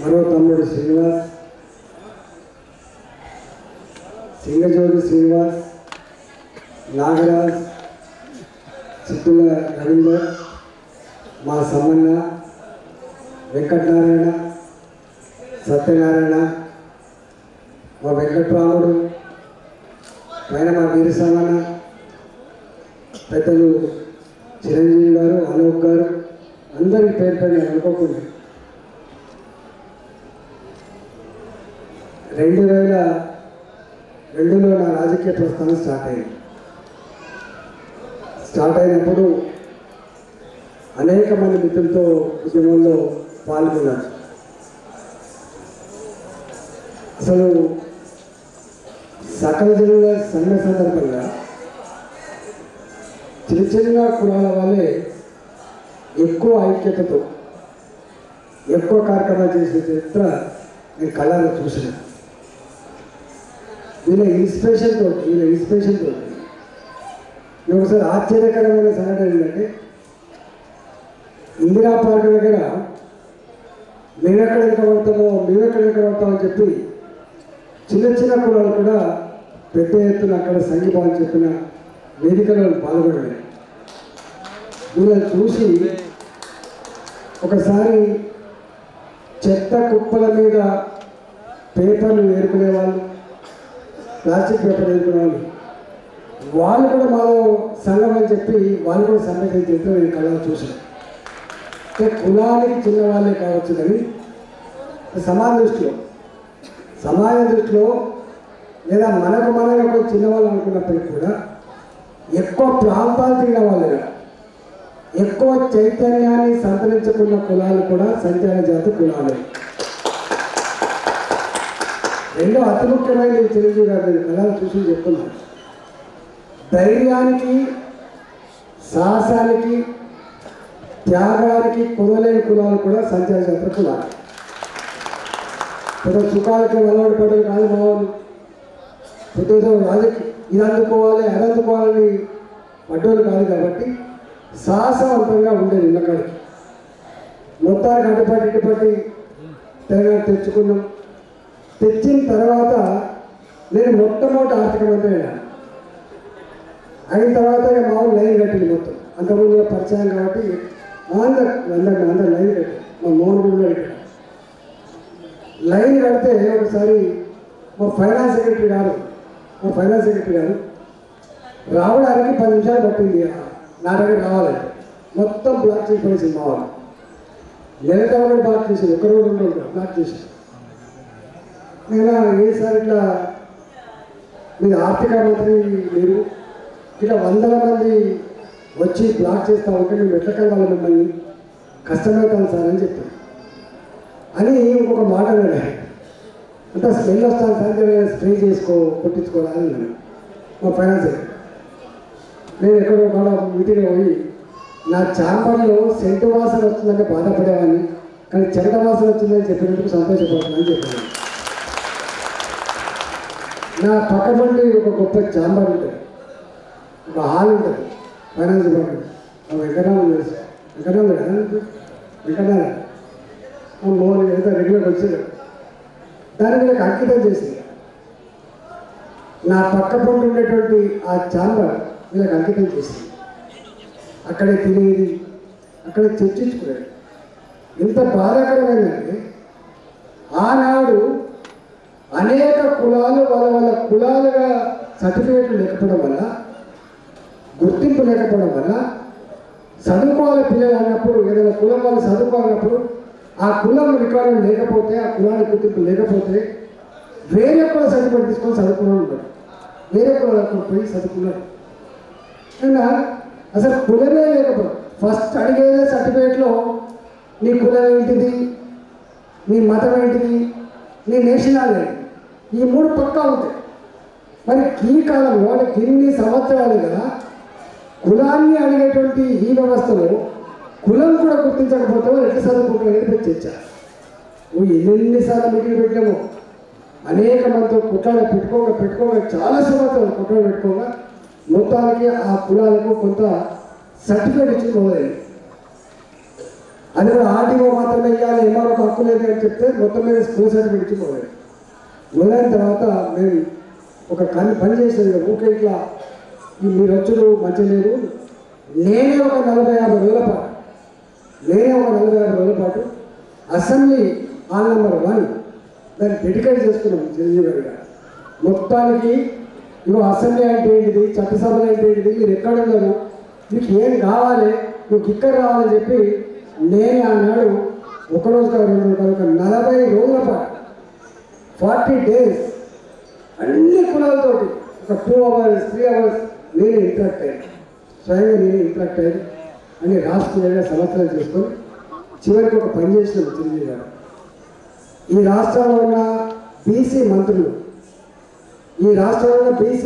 మరో తమ్ముడు శ్రీనివాస్. సింగజోగి శ్రీనివాస్. నాగరాజ్. చిత్తుల రవీందర్. మా సమ్మన్న. వెంకటనారాయణ. సత్యనారాయణ. మా వెంకట్రాముడు. పైన మా వీరసమన్న పెద్దలు చిరంజీవి గారు అలోక్ గారు. అందరి పేరు పైన అనుకోకుండా రెండు వేల రెండులో నా రాజకీయ ప్రస్థానం స్టార్ట్ అయింది స్టార్ట్ అయినప్పుడు అనేక మంది మిత్రులతో ఉద్యమంలో పాల్గొన్నారు. అసలు సకల జనుల సమ్మె సందర్భంగా చిన్న చిన్న కులాల వాళ్ళే ఎక్కువ ఐక్యతతో ఎక్కువ కార్యక్రమాలు చేసే చరిత్ర నేను కళలో చూసినాను వీళ్ళ ఇన్స్పిరేషన్ తోటి వీళ్ళ ఇన్స్పిరేషన్ తోటి. నేను ఒకసారి ఆశ్చర్యకరమైన సంఘటన ఏంటంటే ఇందిరా పార్క్ దగ్గర మేమెక్కడ ఎక్కబడతామో మేమెక్కడ ఎక్కబడతామని చెప్పి చిన్న చిన్న కులాలు కూడా పెద్ద ఎత్తున అక్కడ సంఘీభావం చెప్పిన వేదికలను పాల్గొనలేదు వీళ్ళని చూసి ఒకసారి చెత్త కుప్పల మీద పేపర్లు ఏరుకునే వాళ్ళు ప్లాస్టిక్ పేపర్ వాళ్ళు వాళ్ళు కూడా మాలో సంఘం అని చెప్పి వాళ్ళు కూడా సంఘటన చేస్తే నేను కళ చూశాను. కులానికి చిన్న వాళ్ళే కావచ్చు కానీ సమాజ దృష్టిలో సమాజ దృష్టిలో లేదా మనకు మనగా ఒక చిన్నవాళ్ళు అనుకున్నప్పటికీ కూడా ఎక్కువ ప్రాంతాలు తిరిగిన వాళ్ళు. ఎక్కువ చైతన్యాన్ని సంతరించుకున్న కులాలు కూడా సంచార జాతి కులాలే. రెండో అతి ముఖ్యమైన తెలుగు చిరంజీవి నేను కళలు చూసి చెప్తున్నాను. ధైర్యానికి సాహసానికి త్యాగానికి కుదలేని కులాలు కూడా సంచార జాతర కులాలు పెద్ద సుఖాలకి అలవాటు కాదు మావాళ్ళు వాళ్ళు రాజకీయ ఇది అందుకోవాలి అది అందుకోవాలని పడ్డోళ్ళు కాదు కాబట్టి సాహసవంతంగా ఉండేది ఇళ్ళకాడికి మొత్తానికి అడ్డుపట్టి ఇటుపట్టి తెలంగాణ తెచ్చుకున్నాం. తెచ్చిన తర్వాత నేను మొట్టమొదటి ఆర్థిక మంత్రి అయినా. అయిన తర్వాత మామూలు మా లైన్ కట్టింది మొత్తం. అంతకుముందు పరిచయం కాబట్టి అందరు అందరు అందరు లైన్ కట్టారు. మా మోహన్ గుడి ఇక్కడ లైన్ కడితే ఒకసారి మా ఫైనాన్స్ సెక్రటరీ గారు మా ఫైనాన్స్ సెక్రటరీ గారు రావడానికి పది నిమిషాలు పట్టింది. నా దగ్గర రావాలంటే మొత్తం బ్లాక్ చేసి పడేసింది మా వాళ్ళు. నెల కూడా బ్లాక్ చేసింది? ఒక రోజు బ్లాక్ చేసింది. నేను ఏసారి ఇట్లా మీరు ఆర్థిక మంత్రి మీరు ఇట్లా వందల మంది వచ్చి బ్లాక్ చేస్తా ఉంటే మేము ఎట్లా కలవాలి మిమ్మల్ని? కష్టమవుతాను సార్ అని చెప్పాను అని ఇంకొక మాట అన్నాడు. అంత స్మెల్ వస్తాను సార్ స్ప్రే చేసుకో కొట్టించుకోవాలని అన్నాడు. మా ఫైనాన్స్ నేను ఎక్కడో కూడా మీటింగ్ పోయి నా చాంపర్లో సెంటు వాసన వస్తుందంటే బాధపడేవాడిని కానీ చెడ్డ వాసన వచ్చిందని చెప్పినందుకు సంతోషపడుతున్నాను చెప్పాను నా పక్క ఒక గొప్ప చాంబర్ ఉంటుంది. ఒక హాల్ ఉంటుంది. ఫైనాన్స్ డిపార్ట్మెంట్ ఆ వెంకటరామన్ తెలుసు వెంకటరామన్ కదా? వెంకటరామన్ మోహన్ ఏదో రెగ్యులర్ వచ్చాడు దానికి నాకు అంకితం చేసింది నా పక్క పండు ఉండేటువంటి ఆ చాంబర్ వీళ్ళకి అంకితం చేసింది అక్కడే తినేది. అక్కడే చర్చించుకునేది. ఎంత బాధాకరమైందంటే ఆనాడు అనేక కులాలు వాళ్ళ వాళ్ళ కులాలుగా సర్టిఫికేట్లు లేకపోవడం వల్ల గుర్తింపు లేకపోవడం వల్ల చదువుకోవాలి పిల్లలు అన్నప్పుడు ఏదైనా కులం వాళ్ళు చదువుకోవాలన్నప్పుడు ఆ కులం రికార్డు లేకపోతే ఆ కులానికి గుర్తింపు లేకపోతే వేరే కుల సర్టిఫికేట్ తీసుకొని చదువుకున్నాడు ఉంటాడు వేరే కులాలకు పోయి చదువుకున్నాడు. అయినా అసలు కులమే లేకపోతే ఫస్ట్ అడిగేదే సర్టిఫికేట్లో నీ కులం ఏంటిది నీ మతం ఏంటిది నీ నేషనాలిటీ ఈ మూడు పక్కా ఉంటాయి. మరి ఈ కాలంలో అంటే ఇన్ని సంవత్సరాలుగా కులాన్ని అడిగేటువంటి ఈ వ్యవస్థలో కులం కూడా గుర్తించకపోతే వాళ్ళు ఎట్లా చదువుకుంటారనేది పెద్ద చర్చ నువ్వు ఎన్నెన్నిసార్లు మీటింగ్ పెట్టామో. అనేక మందితో కుట్రాలు పెట్టుకోక పెట్టుకోక చాలా సంవత్సరాలు కుట్రాలు పెట్టుకోక మొత్తానికి ఆ కులాలకు కొంత సర్టిఫికేట్ ఇచ్చి మొదలైంది. అది కూడా ఆర్టీఓ మాత్రమే ఇవ్వాలి ఎంఆర్ఓ హక్కు లేదు అని చెప్తే మొత్తం మీద స్కూల్ సర్టిఫికేట్ ఇచ్చి వెళ్ళిన తర్వాత మేము ఒక కన్ పని చేసేది ఊకే ఇట్లా మీరు వచ్చుడు మంచి లేదు నేనే ఒక నలభై యాభై వేల పాటు నేనే ఒక నలభై యాభై వేల పాటు అసెంబ్లీ హాల్ నెంబర్ వన్ దాన్ని డెడికేట్ చేసుకున్నాం చిరంజీవి గారు మొత్తానికి ఇగో అసెంబ్లీ అంటే ఏంటిది చట్టసభలు అంటే ఏంటిది మీరు ఎక్కడ ఉన్నారు మీకు ఏం కావాలి మీకు ఇక్కడ రావాలని చెప్పి నేను ఆనాడు ఒకరోజు కాదు రెండు రోజులు కాదు ఒక నలభై రోజుల పాటు ఫార్టీ డేస్ అన్ని కులాలతోటి ఒక టూ అవర్స్ త్రీ అవర్స్ నేను ఇంటరాక్ట్ అయ్యాను. స్వయంగా నేను ఇంటరాక్ట్ అయ్యాను అని రాష్ట్రీయంగా సంవత్సరాలు చేసుకొని చివరికి ఒక పని చేసిన చిరంజీవి గారు. ఈ రాష్ట్రంలో ఉన్న బీసీ మంత్రులు ఈ రాష్ట్రంలో ఉన్న బీసీ